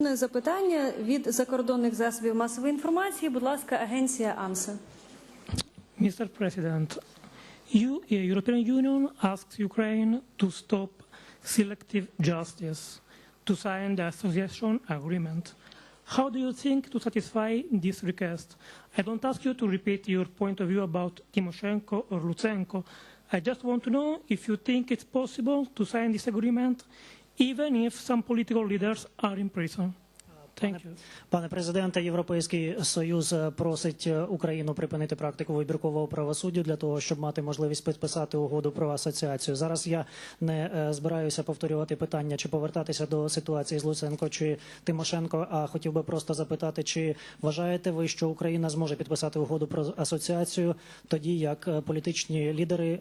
Запитання від закордонних засобів масової інформації. Будь ласка, агенція АНСА. Mr. President, you, uh, European Union asks Ukraine to stop selective justice, to sign the association agreement. How do you think to satisfy this request? I don't ask you to repeat your point of view about Timoshenko or Lutsenko. I just want to know if you think it's possible to sign this agreement, even if some political leaders are in prison. Thank you. Пане президенте, Європейський союз е, просить е, Україну припинити практику вибіркового правосуддя для того, щоб мати можливість підписати угоду про асоціацію. Зараз я не е, збираюся повторювати питання, чи повертатися до ситуації з Луценко чи Тимошенко. А хотів би просто запитати, чи вважаєте ви, що Україна зможе підписати угоду про асоціацію тоді, як політичні лідери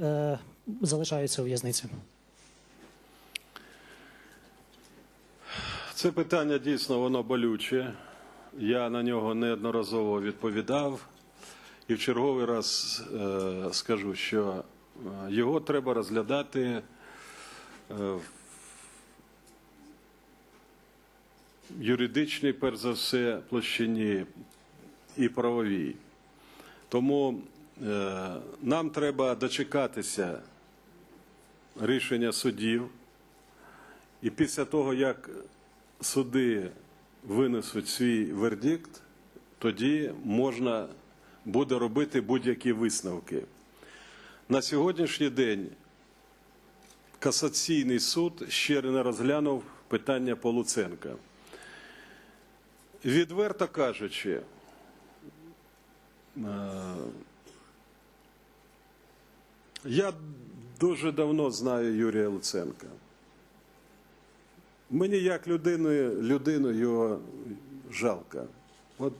залишаються у в'язниці? Це питання дійсно воно болюче. Я на нього неодноразово відповідав. І в черговий раз е, скажу, що е, його треба розглядати е, в юридичній, перш за все, площині і правовій. Тому е, нам треба дочекатися рішення судів. І після того, як суди винесуть свій вердикт, тоді можна буде робити будь-які висновки. На сьогоднішній день касаційний суд ще не розглянув питання по Луценка. Відверто кажучи, е, я дуже давно знаю Юрія Луценка. Мені як людину, людину його жалко. От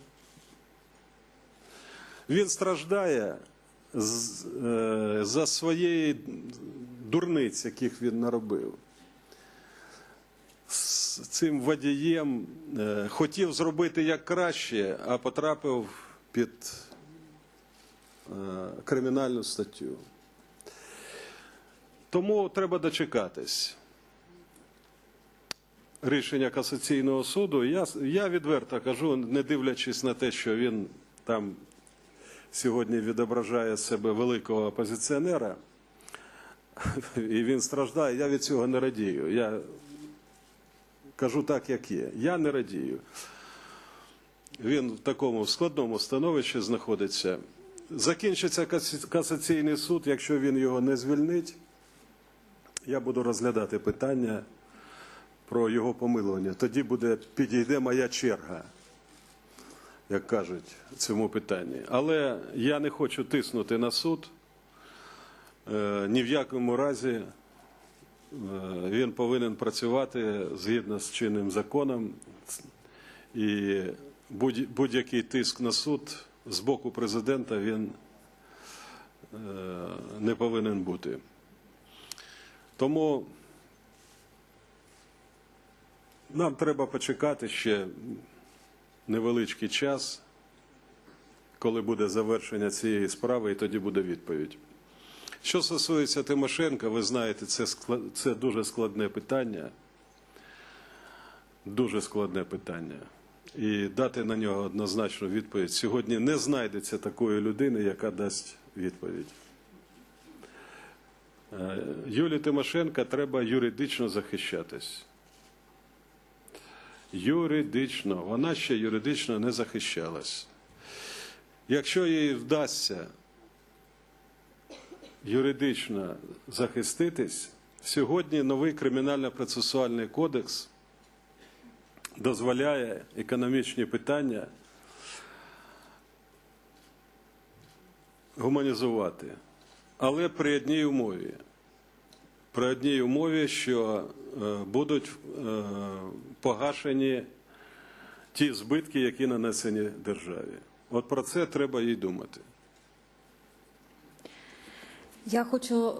він страждає з- е, за своєї дурниць, яких він наробив. З цим водієм е, хотів зробити як краще, а потрапив під е, кримінальну статтю. Тому треба дочекатись рішення касаційного суду. Я, я відверто кажу, не дивлячись на те, що він там сьогодні відображає себе великого опозиціонера, і він страждає, я від цього не радію. Я кажу так, як є. Я не радію. Він в такому складному становищі знаходиться. Закінчиться касаційний суд, якщо він його не звільнить, я буду розглядати питання про його помилування. Тоді буде, підійде моя черга, як кажуть, цьому питанні. Але я не хочу тиснути на суд. Е, Ні в якому разі е, він повинен працювати згідно з чинним законом. І будь- будь-який тиск на суд з боку президента він е, не повинен бути. Тому нам треба почекати ще невеличкий час, коли буде завершення цієї справи, і тоді буде відповідь. Що стосується Тимошенка, ви знаєте, це, склад- це дуже складне питання. Дуже складне питання. І дати на нього однозначну відповідь сьогодні не знайдеться такої людини, яка дасть відповідь. Е, Юлії Тимошенка треба юридично захищатись. Юридично. Вона ще юридично не захищалась. Якщо їй вдасться юридично захиститись, сьогодні новий кримінально-процесуальний кодекс дозволяє економічні питання гуманізувати. Але при одній умові. При одній умові, що е, будуть е, погашені ті збитки, які нанесені державі. От про це треба їй думати. Я хочу